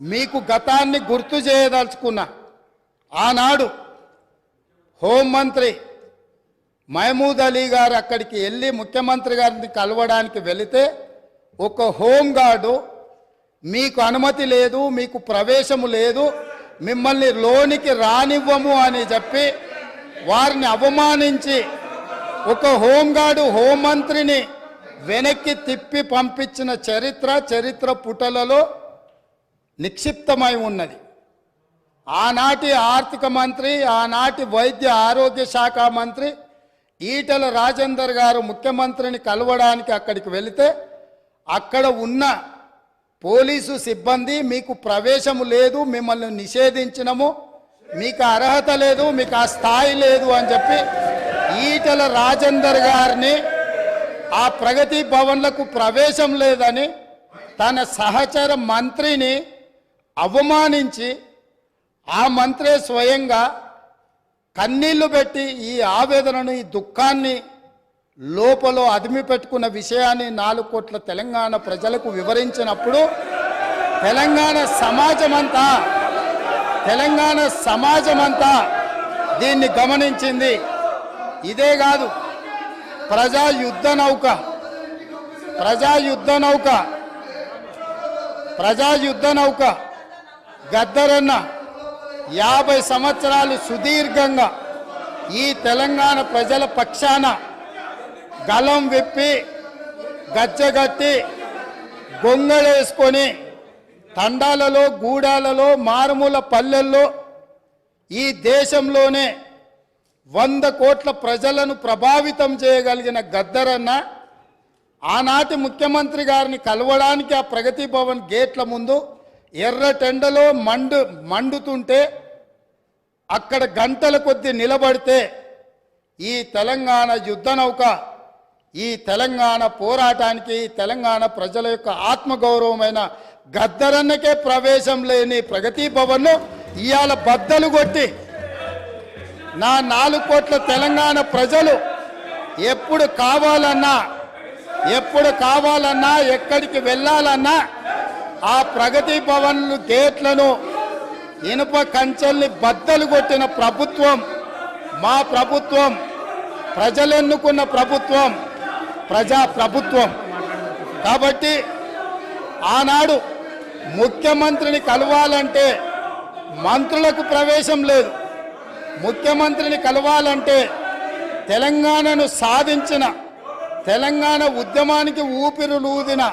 మీకు గతాన్ని గుర్తు చేయదలుచుకున్నా ఆనాడు హోంమంత్రి మహమూద్ అలీ గారు అక్కడికి వెళ్ళి ముఖ్యమంత్రి గారిని కలవడానికి వెళితే ఒక హోంగార్డు మీకు అనుమతి లేదు మీకు ప్రవేశము లేదు మిమ్మల్ని లోనికి రానివ్వము అని చెప్పి వారిని అవమానించి ఒక హోంగార్డు హోంమంత్రిని వెనక్కి తిప్పి పంపించిన చరిత్ర చరిత్ర పుటలలో నిక్షిప్తమై ఉన్నది. ఆనాటి ఆర్థిక మంత్రి ఆనాటి వైద్య ఆరోగ్య శాఖ మంత్రి ఈటల రాజేందర్ గారు ముఖ్యమంత్రిని కలవడానికి అక్కడికి వెళితే అక్కడ ఉన్న పోలీసు సిబ్బంది మీకు ప్రవేశము లేదు మిమ్మల్ని నిషేధించినము మీకు అర్హత లేదు మీకు ఆ స్థాయి లేదు అని చెప్పి ఈటల రాజేందర్ గారిని ఆ ప్రగతి భవన్లకు ప్రవేశం లేదని తన సహచర మంత్రిని అవమానించి ఆ మంత్రే స్వయంగా కన్నీళ్ళు పెట్టి ఈ ఆవేదనను ఈ దుఃఖాన్ని లోపల అదిమి పెట్టుకున్న విషయాన్ని నాలుగు కోట్ల తెలంగాణ ప్రజలకు వివరించినప్పుడు తెలంగాణ సమాజమంతా తెలంగాణ సమాజమంతా దీన్ని గమనించింది. ఇదే కాదు ప్రజా యుద్ధ నౌక ప్రజా యుద్ధ నౌక ప్రజా యుద్ధ నౌక. గద్దరన్న యాభై సంవత్సరాలు సుదీర్ఘంగా ఈ తెలంగాణ ప్రజల పక్షాన గలం విప్పి గచ్చగట్టి గొంగళేసుకొని తండాలలో గూడాలలో మారుమూల పల్లెల్లో ఈ దేశంలోనే వంద కోట్ల ప్రజలను ప్రభావితం చేయగలిగిన గద్దరన్న ఆనాటి ముఖ్యమంత్రి గారిని కలవడానికి ఆ ప్రగతి భవన్ గేట్ల ముందు ఎర్రటెండలో మండు మండుతుంటే అక్కడ గంటల కొద్ది నిలబడితే ఈ తెలంగాణ యుద్ధ నౌక ఈ తెలంగాణ పోరాటానికి తెలంగాణ ప్రజల యొక్క ఆత్మగౌరవమైన గద్దరన్నకే ప్రవేశం లేని ప్రగతి భవన్ను ఇవాళ బద్దలు కొట్టి నా నాలుగు కోట్ల తెలంగాణ ప్రజలు ఎప్పుడు కావాలన్నా ఎప్పుడు కావాలన్నా ఎక్కడికి వెళ్ళాలన్నా ఆ ప్రగతి భవన్లు గేట్లను ఇనుప కంచెల్ని బద్దలు కొట్టిన ప్రభుత్వం మా ప్రభుత్వం ప్రజలెన్నుకున్న ప్రభుత్వం ప్రజా ప్రభుత్వం. కాబట్టి ఆనాడు ముఖ్యమంత్రిని కలవాలంటే మంత్రులకు ప్రవేశం లేదు. ముఖ్యమంత్రిని కలవాలంటే తెలంగాణను సాధించిన తెలంగాణ ఉద్యమానికి ఊపిరులూదిన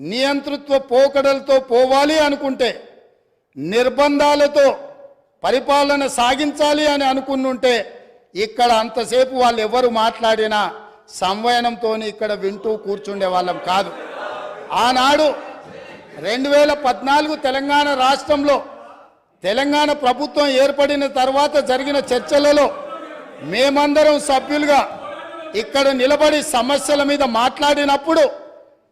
నియంతృత్వ పోకడలతో పోవాలి అనుకుంటే నిర్బంధాలతో పరిపాలన సాగించాలి అని అనుకున్నుంటే ఇక్కడ అంతసేపు వాళ్ళు ఎవరు మాట్లాడినా సంవయనంతో ఇక్కడ వింటూ కూర్చుండే వాళ్ళం కాదు. ఆనాడు రెండు వేల పద్నాలుగు తెలంగాణ రాష్ట్రంలో తెలంగాణ ప్రభుత్వం ఏర్పడిన తర్వాత జరిగిన చర్చలలో మేమందరం సభ్యులుగా ఇక్కడ నిలబడి సమస్యల మీద మాట్లాడినప్పుడు